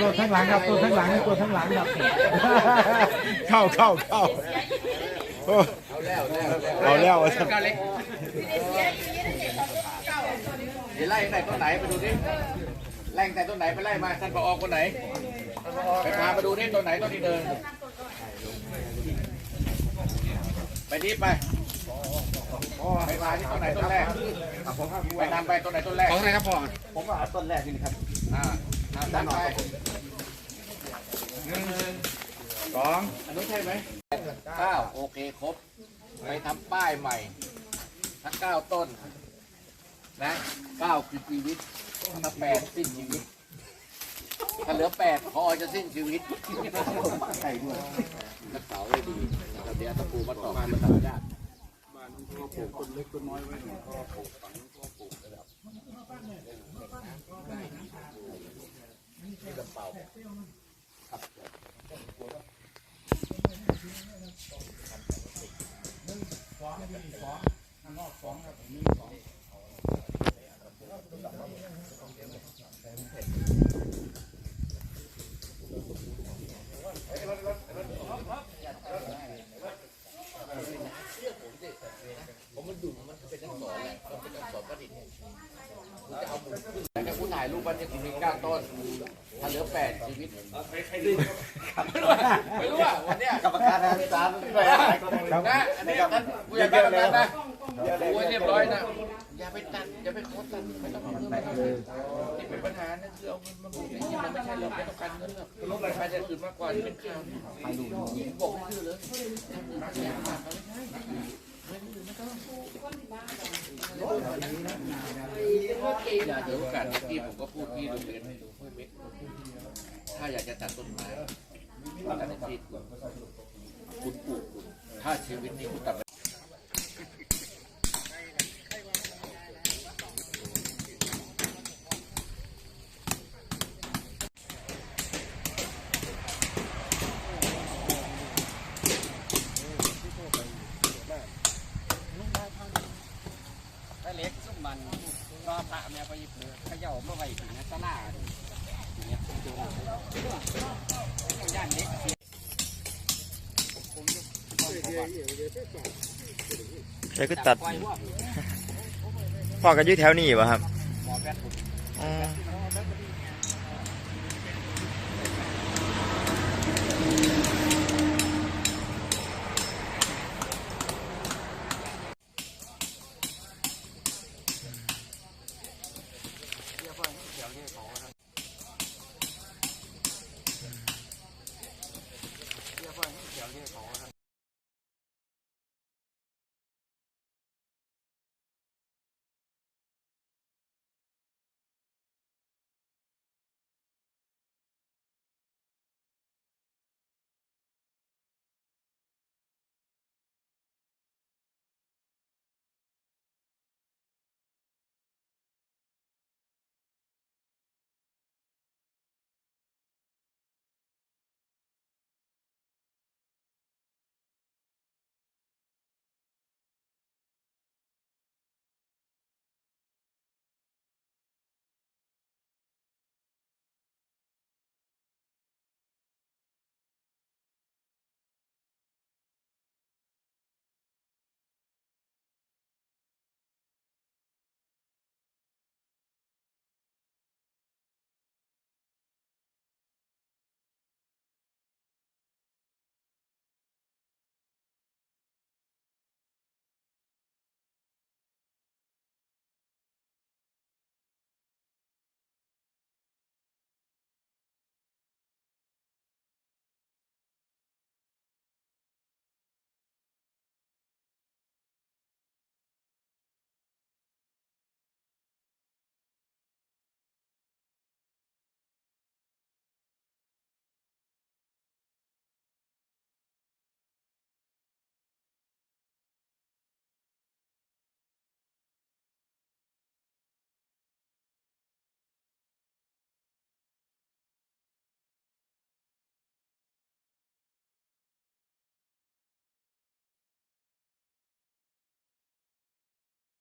ตัวข้างหลังครับตัวข้างหลังตัวข้างหลังครับเข้าเข้าเข้าโอ้เอาแล้วเอาแล้วเดี๋ยวไล่แต่ต้นไหนไปดูดิไล่แต่ต้นไหนไปไล่มาท่านผอคนไหนไปพามาดูนี่ต้นไหนต้นที่เดินไปที่ไปไปพาที่ต้นไหนต้นแรกไปนำไปต้นไหนต้นแรกของอะไรครับพ่อผมว่าต้นแรกนี่ครับอ่า ด้านหนึ่งสองอันนู้นใช่ไหมเก้าโอเคครบ ไปทำป้ายใหม่ทั้งเก้าต้น นะเก้าคือชีวิตถ้าแปดสิ้นชีวิต ถ้าเหลือแปดพอจะสิ้นชีวิตไก่ด้วยกระเสาได้ดีเดี๋ยวตะปูมาต่อมาตะได้บ้านก็ปลูกคนเล็กคนน้อยไว้หน่อยก็ปลูกฝังก็ปลูกนะครับ ปูมาต่อมาเป็นธรรมชาติแล้วก็คุณถ่ายรูปวันนี้คุณมีเก้าต้น ถ้าเหลือแปดชีวิตไม่รู้ว่าไม่รู้วันเนี้ยกรรมการอาจารย์ด้วยนะ อันนี้ท่านผู้ใหญ่บ้านกำนันนะโอ้เรียบร้อยนะ อย่าไปตัด อย่าไปโคตรตัดไม่ต้องเอาเงินไม่ต้องเอาเงินที่เป็นปัญหานั่คือเอาเงินมาบูในที่มันไม่ใช่เราไม่ต้องการเงินหรอกลบไปจะอื่นมากกว่าที่เป็นข่าวเนี่บอกชื่อเลยทำอื่นมาแสนบาทเขาไม่ใช่ไม่อื่นไม่ต้อง อยาเดี๋ยวโอกาสพี่ผมก็พูดพี่โรงเรียนให้ดูห้วยเม็กถ้าอยากจะตัดต้นไม้ตัดในที่คุณปลูกคุณถ้าชีวิตนี้คุณตัดเล็กซุ่มมัน รอพระแม่ไปเลยเขย่าเมื่อไหร่ถึงนะซาลาอย่างเงี้ยดูย่านเล็กแล้วก็ตัดพ่อกันอยู่แถวนี้ป่ะครับ 两个月保